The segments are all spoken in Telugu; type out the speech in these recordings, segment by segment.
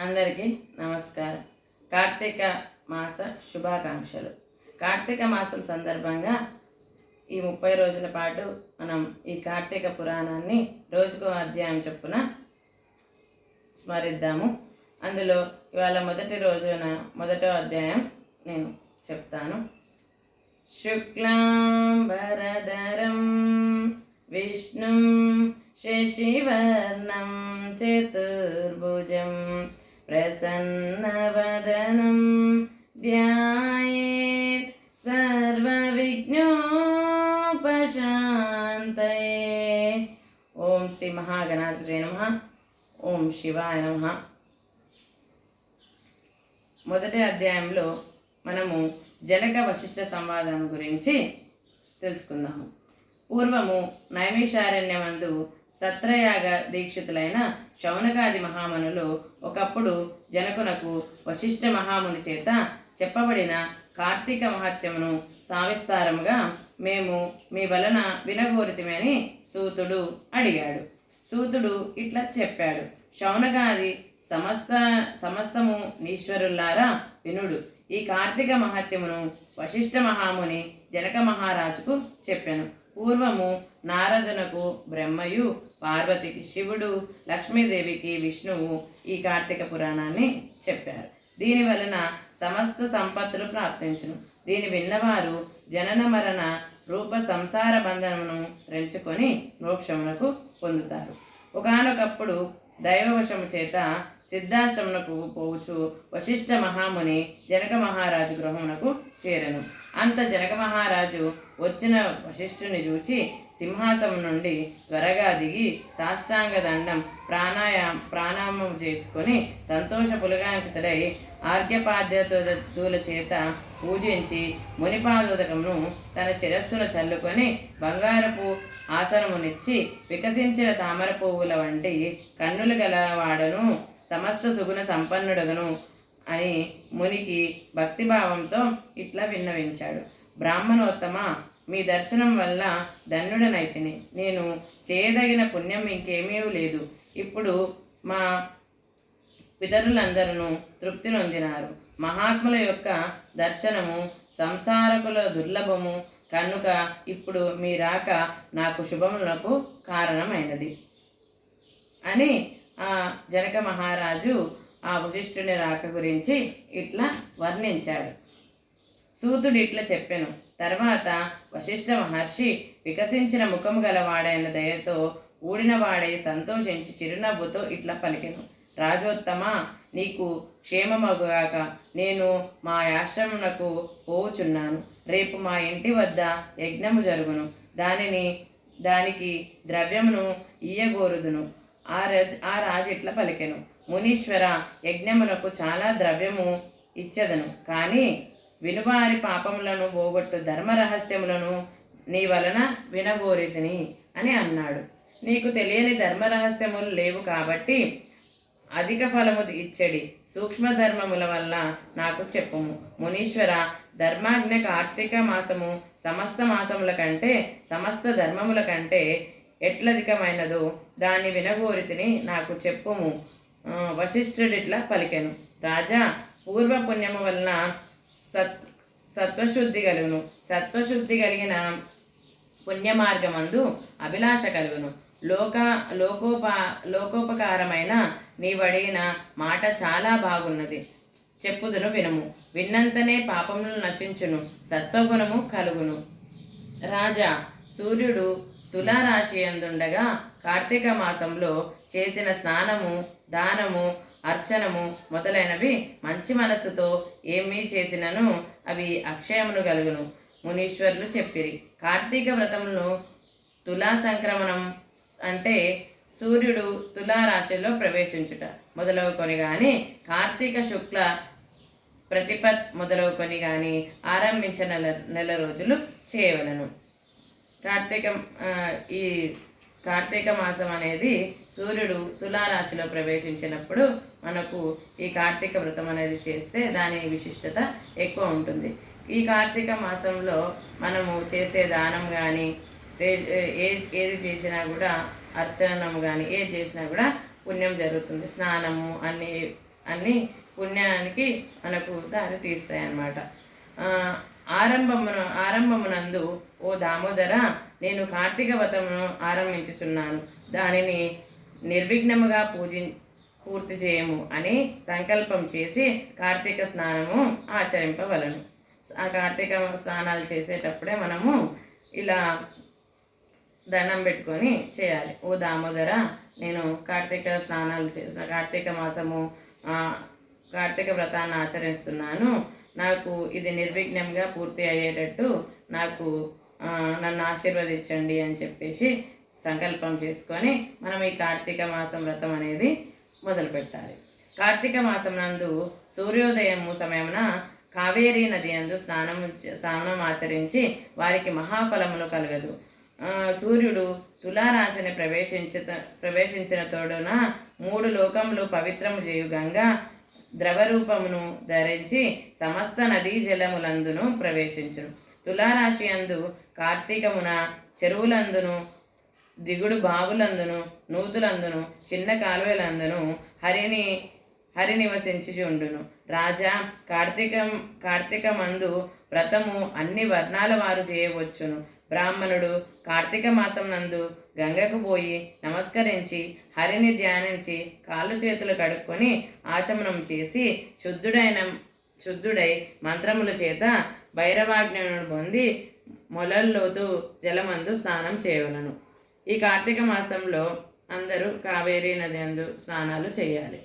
అందరికీ నమస్కారం. కార్తీక మాస శుభాకాంక్షలు. కార్తీక మాసం సందర్భంగా ఈ ముప్పై రోజుల పాటు మనం ఈ కార్తీక పురాణాన్ని రోజుకో అధ్యాయం చొప్పున స్మరిద్దాము. అందులో ఇవాళ మొదటి రోజున మొదటో అధ్యాయం నేను చెప్తాను. శుక్లాంబరధరం విష్ణుం శశివర్ణం చతుర్భుజం ప్రసన్నవదనం ధ్యాయేత్ సర్వవిఘ్నోపశాంతయే ఓం శ్రీ మహాగణాధిపతి నమ ఓం శివాయ నమ మొదటి అధ్యాయంలో మనము జనక వశిష్ఠ సంవాదం గురించి తెలుసుకుందాము. పూర్వము నైమిషారణ్యమందు సత్రయాగ దీక్షితులైన శౌనకాది మహామునులు ఒకప్పుడు జనకునకు వశిష్ఠ మహాముని చేత చెప్పబడిన కార్తీక మహత్యమును సావిస్తారముగా మేము మీ వలన వినగోరితిమని సూతుడు అడిగాడు. సూతుడు ఇట్లా చెప్పాడు. శౌనకాది సమస్త సమస్తము నీశ్వరుల్లారా వినుడు. ఈ కార్తీక మహత్యమును వశిష్ఠ మహాముని జనక మహారాజుకు చెప్పాను. పూర్వము నారదునకు బ్రహ్మయు పార్వతికి శివుడు లక్ష్మీదేవికి విష్ణువు ఈ కార్తీక పురాణాన్ని చెప్పారు. దీని వలన సమస్త సంపత్తులు ప్రాప్తించును. దీని విన్నవారు జనన మరణ రూప సంసార బంధనమును రెంచుకొని మోక్షమునకు పొందుతారు. ఒకానొకప్పుడు దైవవశము చేత సిద్ధాశ్రమునకు పోవచ్చు. వశిష్ఠ మహాముని జనక మహారాజు గృహమునకు చేరను. అంత జనక మహారాజు వచ్చిన వశిష్ఠుని చూచి సింహాసనం నుండి త్వరగా దిగి సాష్టాంగ దండం ప్రాణాయామ ప్రాణామం చేసుకొని సంతోష పులగాంకితుడై ఆర్ఘ్యపాద్యతుల చేత పూజించి మునిపాదోదకమును తన శిరస్సున చల్లుకొని బంగారపు ఆసనమునిచ్చి వికసించిన తామర పువ్వుల వంటి కన్నులు గలవాడను సమస్త సుగుణ సంపన్నుడగను అని మునికి భక్తిభావంతో ఇట్లా విన్నవించాడు. బ్రాహ్మణోత్తమ మీ దర్శనం వల్ల ధన్యుడనైతిని. నేను చేయదగిన పుణ్యం ఇంకేమీ లేదు. ఇప్పుడు మా పితరులందరూ తృప్తి నొందినారు. మహాత్ముల యొక్క దర్శనము సంసారకుల దుర్లభము. కనుక ఇప్పుడు మీ రాక నాకు శుభములకు కారణమైనది. అని ఆ జనక మహారాజు ఆ వశిష్ఠుని రాక గురించి ఇట్లా వర్ణించాడు. సూతుడు ఇట్లా చెప్పాను. తర్వాత వశిష్ఠ మహర్షి వికసించిన ముఖము గలవాడైన దయతో ఊడినవాడై సంతోషించి చిరునవ్వుతో ఇట్లా పలికెను. రాజోత్తమ నీకు క్షేమమగుగాక నేను మా ఆశ్రమమునకు పోవుచున్నాను. రేపు మా ఇంటి వద్ద యజ్ఞము జరుగును. దానిని దానికి ద్రవ్యమును ఇయ్యగోరుదును. ఆ రజ్ ఆ రాజు ఇట్లా పలికెను. మునీశ్వర యజ్ఞమునకు చాలా ద్రవ్యము ఇచ్చెదను. కానీ వినువారి పాపములను పోగొట్టు ధర్మ రహస్యములను నీ వలన వినగోరితిని అని అన్నాడు. నీకు తెలియని ధర్మ రహస్యములు లేవు కాబట్టి అధిక ఫలము ఇచ్చడి. సూక్ష్మ ధర్మముల వల్ల నాకు చెప్పుము. మునీశ్వర ధర్మాజ్ఞ కార్తీక మాసము సమస్త మాసముల కంటే సమస్త ధర్మముల కంటే ఎట్లధికమైనదో దాని వినగోరితిని నాకు చెప్పుము. వశిష్ఠుడిట్లా పలికెను. రాజా పూర్వ పుణ్యము వలన సత్ సత్వశుద్ధి కలుగును. సత్వశుద్ధి కలిగిన పుణ్యమార్గమందు అభిలాష కలుగును. లోక లోకోప లోకోపకారమైన నీవడిగిన మాట చాలా బాగున్నది. చెప్పుదును వినము. విన్నంతనే పాపములు నశించును. సత్వగుణము కలుగును. రాజా సూర్యుడు తులారాశి ఎందుండగా కార్తీక మాసంలో చేసిన స్నానము దానము అర్చనము మొదలైనవి మంచి మనస్సుతో ఏమీ చేసినను అవి అక్షయమును కలుగును. మునీశ్వరులు చెప్పిరి. కార్తీక వ్రతమును తులా సంక్రమణం అంటే సూర్యుడు తులారాశిలో ప్రవేశించుట మొదలవుకొని కానీ కార్తీక శుక్ల ప్రతిపత్ మొదలవుకొని కానీ ఆరంభించిన నెల నెల రోజులు చేయవలను. కార్తీక ఈ కార్తీక మాసం అనేది సూర్యుడు తులారాశిలో ప్రవేశించినప్పుడు మనకు ఈ కార్తీక వ్రతం అనేది చేస్తే దాని విశిష్టత ఎక్కువ ఉంటుంది. ఈ కార్తీక మాసంలో మనము చేసే దానం కానీ ఏది చేసినా కూడా అర్చనం కానీ ఏది చేసినా కూడా పుణ్యం జరుగుతుంది. స్నానము అన్ని అన్ని పుణ్యానికి మనకు దారి తీస్తాయి అన్నమాట ఆరంభమున ఆరంభమునందు ఓ దామోదర నేను కార్తీక వ్రతమును ఆరంభించుచున్నాను. దానిని నిర్విఘ్నముగా పూజి పూర్తి చేయము అని సంకల్పం చేసి కార్తీక స్నానము ఆచరింపవలను. ఆ కార్తీక స్నానాలు చేసేటప్పుడే మనము ఇలా దండం పెట్టుకొని చేయాలి. ఓ దామోదర నేను కార్తీక స్నానాలు చేసిన కార్తీక మాసము కార్తీక వ్రతాన్ని ఆచరిస్తున్నాను. నాకు ఇది నిర్విఘ్నంగా పూర్తి అయ్యేటట్టు నాకు నన్ను ఆశీర్వదించండి అని చెప్పేసి సంకల్పం చేసుకొని మనం ఈ కార్తీక మాసం వ్రతం అనేది మొదలు పెట్టాలి కార్తీక మాసం నందు సూర్యోదయము సమయమున కావేరీ నది అందు స్నానము స్నానం ఆచరించి వారికి మహాఫలములు కలగదు. సూర్యుడు తులారాశిని ప్రవేశించ ప్రవేశించిన తోడున మూడు లోకములు పవిత్రము చేయుగంగా ద్రవరూపమును ధరించి సమస్త నదీ జలములందును ప్రవేశించును. తులారాశి అందు కార్తీకమున చెరువులందును దిగుడు బావులందును నూతులందును చిన్న కాలువలందును హరిని హరి నివసించి ఉండును రాజా కార్తీకం కార్తీక మందు వ్రతము అన్ని వర్ణాల వారు చేయవచ్చును. బ్రాహ్మణుడు కార్తీక మాసం నందు గంగకు పోయి నమస్కరించి హరిని ధ్యానించి కాళ్ళు చేతులు కడుక్కొని ఆచమనం చేసి శుద్ధుడైన శుద్ధుడై మంత్రముల చేత భైరవాజ్ఞను పొంది మొలల్లోతు జలమందు స్నానం చేయవలను ఈ కార్తీక మాసంలో అందరూ కావేరీ నది అందు స్నానాలు చేయాలి.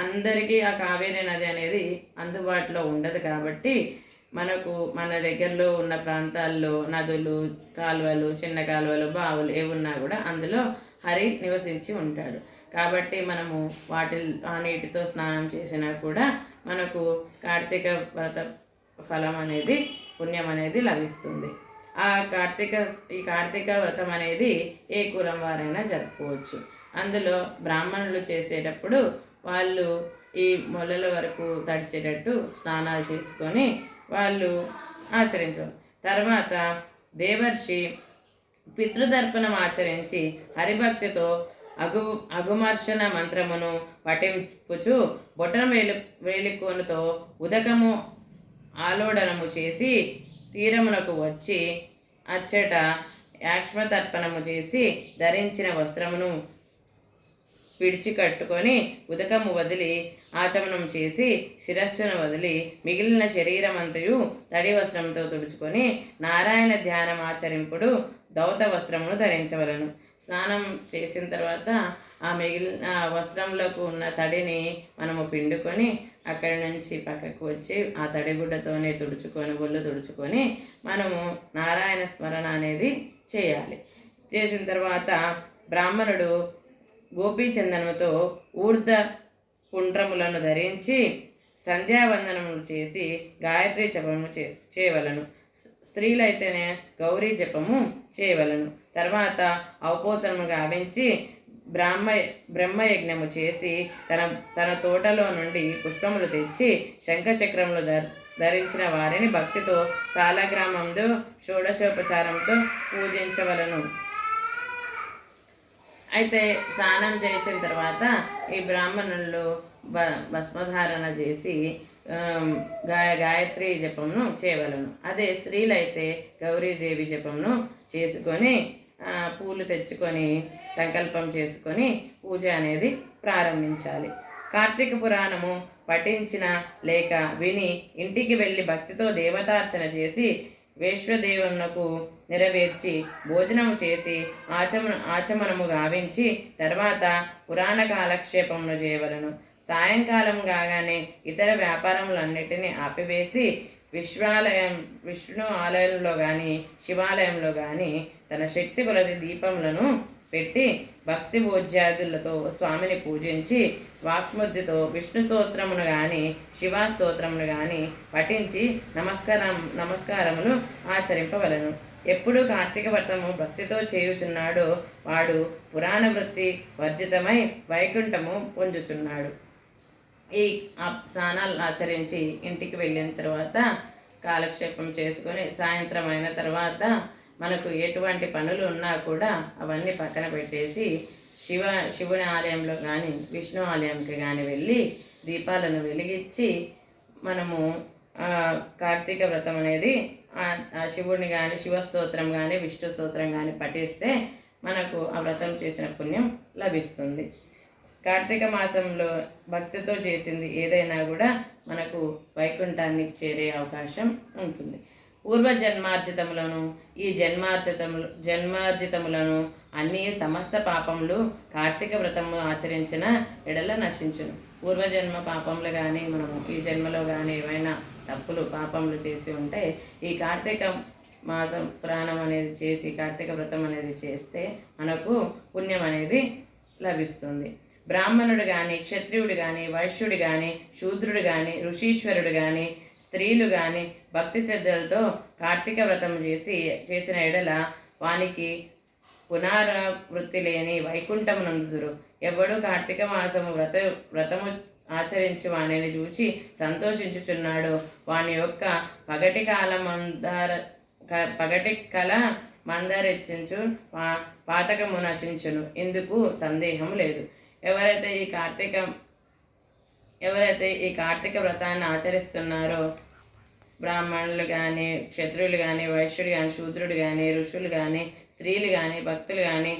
అందరికీ ఆ కావేరీ నది అనేది అందుబాటులో ఉండదు కాబట్టి మనకు మన దగ్గరలో ఉన్న ప్రాంతాల్లో నదులు కాలువలు చిన్న కాలువలు బావులు ఏమున్నా కూడా అందులో హరి నివసించి ఉంటాడు. కాబట్టి మనము వాటి ఆ నీటితో స్నానం చేసినా కూడా మనకు కార్తీక వ్రత ఫలం అనేది పుణ్యం అనేది లభిస్తుంది. ఆ కార్తీక ఈ కార్తీక వ్రతం అనేది ఏ కులం వారైనా జరుపుకోవచ్చు. అందులో బ్రాహ్మణులు చేసేటప్పుడు వాళ్ళు ఈ మొలల వరకు తడిచేటట్టు స్నానాలు చేసుకొని వాళ్ళు ఆచరించారు. తర్వాత దేవర్షి పితృదర్పణం ఆచరించి హరిభక్తితో అగు అగుమర్షణ మంత్రమును పఠింపుచు బొటన వేలు వేలికోనుతో ఉదకము ఆలోడనము చేసి తీరమునకు వచ్చి అచ్చట యాక్ష్మతర్పణము చేసి ధరించిన వస్త్రమును విడిచి కట్టుకొని ఉదకము వదిలి ఆచమనం చేసి శిరస్సును వదిలి మిగిలిన శరీరమంతయు తడి వస్త్రంతో తుడుచుకొని నారాయణ ధ్యానం ఆచరింపుడు దౌత వస్త్రమును ధరించవలను. స్నానం చేసిన తర్వాత ఆ మిగిలిన ఆ వస్త్రంలోకి ఉన్న తడిని మనము పిండుకొని అక్కడి నుంచి పక్కకు వచ్చి ఆ తడిగుడ్డతోనే తుడుచుకొని ఒళ్ళు తుడుచుకొని మనము నారాయణ స్మరణ అనేది చేయాలి. చేసిన తర్వాత బ్రాహ్మణుడు గోపీచందనముతో ఊర్ధ కుండ్రములను ధరించి సంధ్యావందనములు చేసి గాయత్రి జపము చే చేయవలను. స్త్రీలైతేనే గౌరీ జపము చేయవలను. తర్వాత ఔపోసనము గావించి బ్రాహ్మ బ్రహ్మయజ్ఞము చేసి తన తన తోటలో నుండి పుష్పములు తెచ్చి శంఖచక్రములు ధరించిన వారిని భక్తితో సాలగ్రామంలో షోడశోపచారంతో పూజించవలను. అయితే స్నానం చేసిన తర్వాత ఈ బ్రాహ్మణులు బ భస్మధారణ చేసి గాయ గాయత్రి జపంను చేయవలను. అదే స్త్రీలైతే గౌరీదేవి జపంను చేసుకొని పూలు తెచ్చుకొని సంకల్పం చేసుకొని పూజ అనేది ప్రారంభించాలి. కార్తీక పురాణము పఠించిన లేక విని ఇంటికి వెళ్ళి భక్తితో దేవతార్చన చేసి వేశ్వదేవమునకు నెరవేర్చి భోజనము చేసి ఆచమన ఆచమనము గావించి తర్వాత పురాణ కాలక్షేపమును చేయవలను. సాయంకాలం కాగానే ఇతర వ్యాపారములన్నిటినీ ఆపివేసి విశ్వాలయం విష్ణు ఆలయంలో కానీ శివాలయంలో కానీ తన శక్తి కొలది దీపములను పెట్టి భక్తి భోజ్యాదులతో స్వామిని పూజించి వాక్స్ముద్ధితో విష్ణు స్తోత్రమును కానీ శివ స్తోత్రమును కానీ పఠించి నమస్కారం నమస్కారములు ఆచరింపవలను. ఎప్పుడు కార్తీక వ్రతము భక్తితో చేయుచున్నాడో వాడు పురాణ వృత్తి వర్జితమై వైకుంఠము పొందుచున్నాడు. ఈ ఆ స్నానాలు ఆచరించి ఇంటికి వెళ్ళిన తర్వాత కాలక్షేపం చేసుకొని సాయంత్రం అయిన తర్వాత మనకు ఎటువంటి పనులు ఉన్నా కూడా అవన్నీ పక్కన పెట్టేసి శివ శివుని ఆలయంలో కానీ విష్ణు ఆలయంకి కానీ వెళ్ళి దీపాలను వెలిగించి మనము కార్తీక వ్రతం అనేది ఆ శివుడిని కానీ శివ స్తోత్రం కానీ విష్ణు స్తోత్రం కానీ పఠిస్తే మనకు ఆ వ్రతం చేసిన పుణ్యం లభిస్తుంది. కార్తీక మాసంలో భక్తితో చేసింది ఏదైనా కూడా మనకు వైకుంఠానికి చేరే అవకాశం ఉంటుంది. పూర్వ జన్మార్జితములను ఈ జన్మార్జితములు జన్మార్జితములను అన్ని సమస్త పాపములు కార్తీక వ్రతము ఆచరించిన ఎడల నశించును. పూర్వజన్మ పాపములు కానీ మనము ఈ జన్మలో కానీ ఏవైనా తప్పులు పాపములు చేసి ఉంటే ఈ కార్తీక మాసం పురాణం అనేది చేసి కార్తీక వ్రతం అనేది చేస్తే మనకు పుణ్యం అనేది లభిస్తుంది. బ్రాహ్మణుడు కానీ క్షత్రియుడు కానీ వైశ్యుడు కానీ శూద్రుడు కానీ ఋషీశ్వరుడు కానీ స్త్రీలు కానీ భక్తి శ్రద్ధలతో కార్తీక వ్రతం చేసి చేసిన ఎడల వానికి పునరావృత్తి లేని వైకుంఠం నందుదురు. ఎవడు కార్తీక మాసము వ్రత వ్రతము ఆచరించు వానిని చూచి సంతోషించుచున్నాడు. వాని యొక్క పగటి కాల మందార పగటి కల మందరెచ్చించు పా పాతకము నశించును. ఇందుకు సందేహం లేదు. ఎవరైతే ఈ కార్తీక ఎవరైతే ఈ కార్తీక వ్రతాన్ని ఆచరిస్తున్నారో బ్రాహ్మణులు కానీ క్షత్రువులు కానీ వైశ్యుడు కానీ శూద్రుడు కానీ ఋషులు కానీ స్త్రీలు కానీ భక్తులు కానీ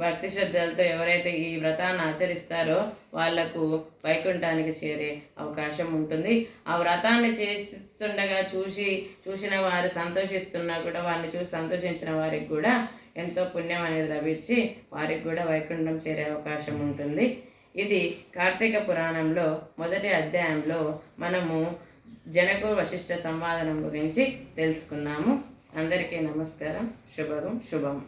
భక్తి శ్రద్ధలతో ఎవరైతే ఈ వ్రతాన్ని ఆచరిస్తారో వాళ్ళకు వైకుంఠానికి చేరే అవకాశం ఉంటుంది. ఆ వ్రతాన్ని చేస్తుండగా చూసి చూసిన వారు సంతోషిస్తున్నా కూడా వారిని చూసి సంతోషించిన వారికి కూడా ఎంతో పుణ్యం అనేది లభించి వారికి కూడా వైకుంఠం చేరే అవకాశం ఉంటుంది. ఇది కార్తీక పురాణంలో మొదటి అధ్యాయంలో మనము జనకు వశిష్ఠ సంవాదనం గురించి తెలుసుకున్నాము. అందరికీ నమస్కారం. శుభం శుభం.